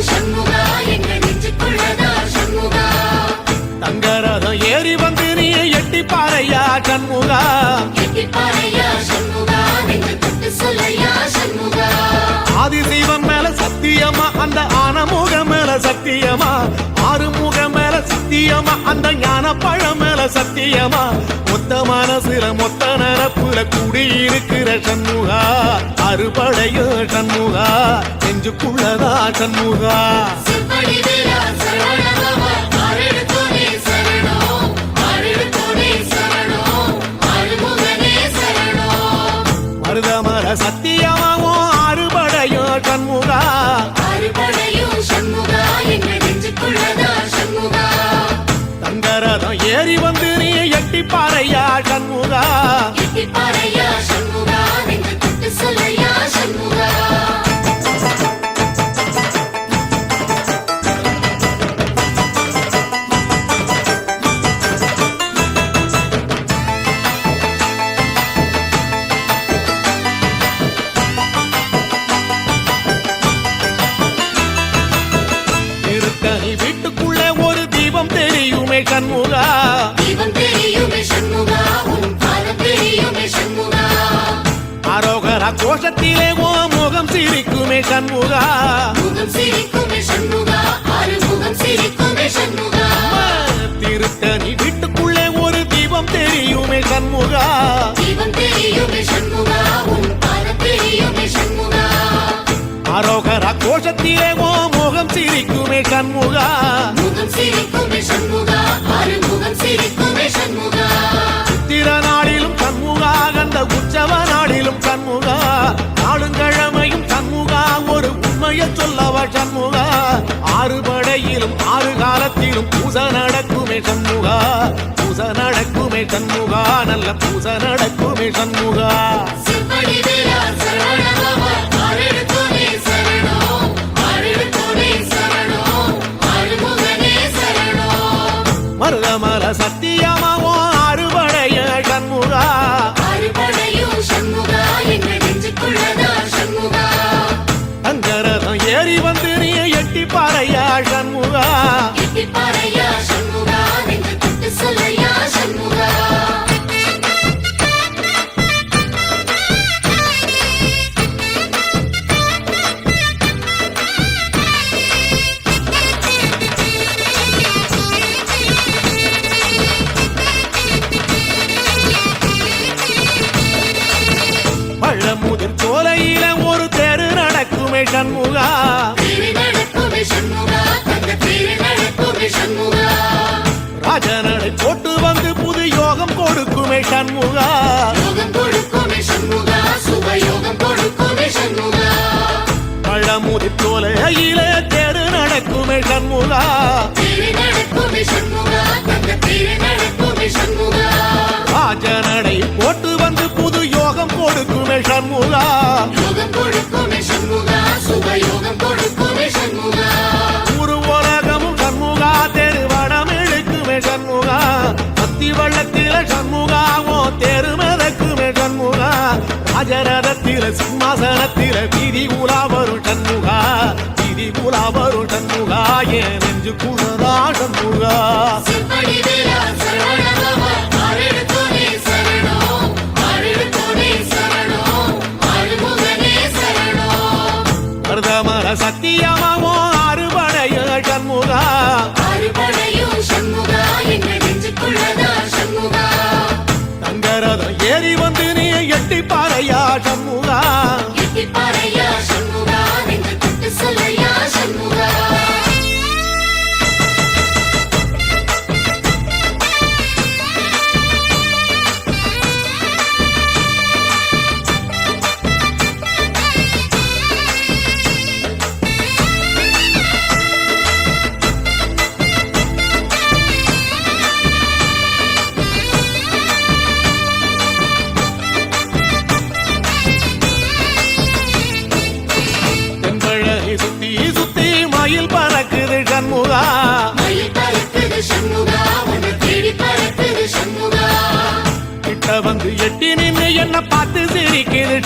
சண்முகா சண்முகா? தங்கரதம் ஏறி வந்து நீ எட்டி பாறையா சண்முகா. ஆதிசைவம் மேல சத்தியமா அந்த ஆனமுக மேல சத்தியமா? ஆறுமுக மேல சத்தியமா அந்த ஞான பழம் மேல சத்தியமா? மொத்த மனசுல மொத்த நரப்புல குடியிருக்கிற சண்முகா. அறுபடையோ சண்முகா. நெஞ்சுக்குள்ளதா சண்முகா மருதமர சத்தியமாவும் அறுபடையோ சண்முகா அறுபடையும் சண்முகா. தங்கரதம் ஏறி வந்து நீ எட்டி பாறையா சண்முகா சண்முகா சொல்லையா சண்முகா. சண்முகா. சண்முகா திருத்தணி வீட்டுக்குள்ளே ஒரு தீபம் தெரியுமே சண்முகா. சண்முகா அரோகரா கோஷத்திலே ஓ முகம் சிரிக்குமே சண்முகா. சண்முகா சித்திர நாளிலும் கண்முகா கந்த உற்சவ நாளிலும் கண்முகா நாடுங்கிழமையும் கண்முகா ஒரு உண்மையை சொல்லவா சண்முகா. ஆறு படையிலும் ஆறு காலத்திலும் பூச நடக்குமே சண்முகா. பூச நடக்குமே சண்முகா. நல்ல பூச நடக்குமே சண்முகா. செவ்வடி சத்தியமாவோ சண்முகா யோகம் கொடுக்குமே சண்முகா சுபயோகம் கொடுக்குமே சண்முகா ஒரு உலகமும் சண்முகா தெரு வடம் இழுக்குமே சண்முகா அத்தி வள்ளத்தில சண்முகாவோ தெரு மிதக்குமே சண்முகா ராஜரதத்தில சிம்மாசனத்தில வீதி உலா வரும் சண்முகா வீதி உலா வரும் சண்முகா ஏன் நெஞ்சு குளரா சண்முகா சத்தியமாவோ அறுபடைய சண்முகா. தங்கரதம் ஏறி வந்து நீ எட்டி பாறையா சண்முகா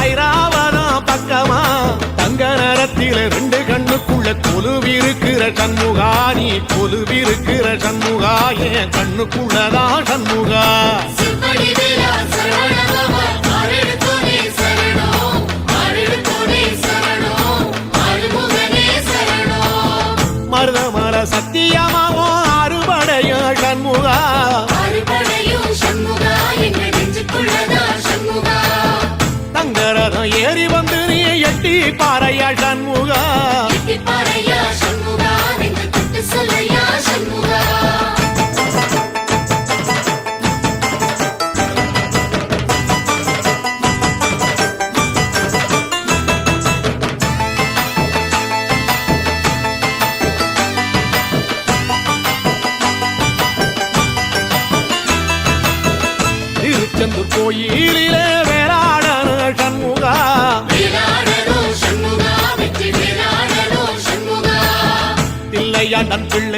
ஐராவதம் பக்கமா? தங்க நரத்தில ரெண்டு கண்ணுக்குள்ள கொலுவிருக்கிற சண்முகா நீ கொலுவிருக்கிற சண்முகா என் கண்ணுக்குள்ளதான் சண்முகா. நீ எட்டி பாறையா சண்முகா எட்டி நன் பிள்ளை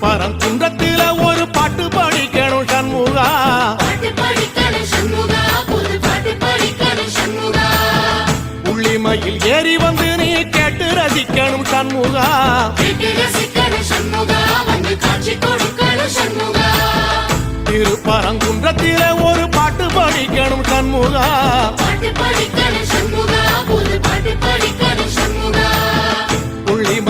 திருப்பரம் குன்றத்தில ஒரு பாட்டு படிக்கணும் சண்முகா. உள்ளிமையில் ஏறி வந்து நீ கேட்டு ரசிக்கணும் சண்முகா. திருப்பரங்குன்றத்தில ஒரு பாட்டு படிக்கணும் சண்முகா. பாட்டு படிக்கணும் சண்முகா. புது பாட்டு படிக்கணும்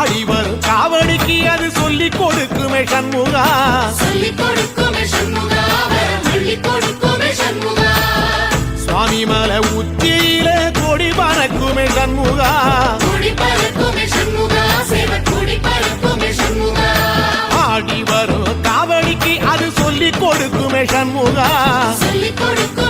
ஆடி வரும் காவடிக்கு அது சொல்லிக் கொடுக்குமே சண்முகா சுவாமி மலை உச்சியிலே கொடி பறக்குமே சண்முகா ஆடி வரும் காவடிக்கு அது சொல்லிக் கொடுக்குமே சண்முகா சொல்லிக் கொடுக்குமே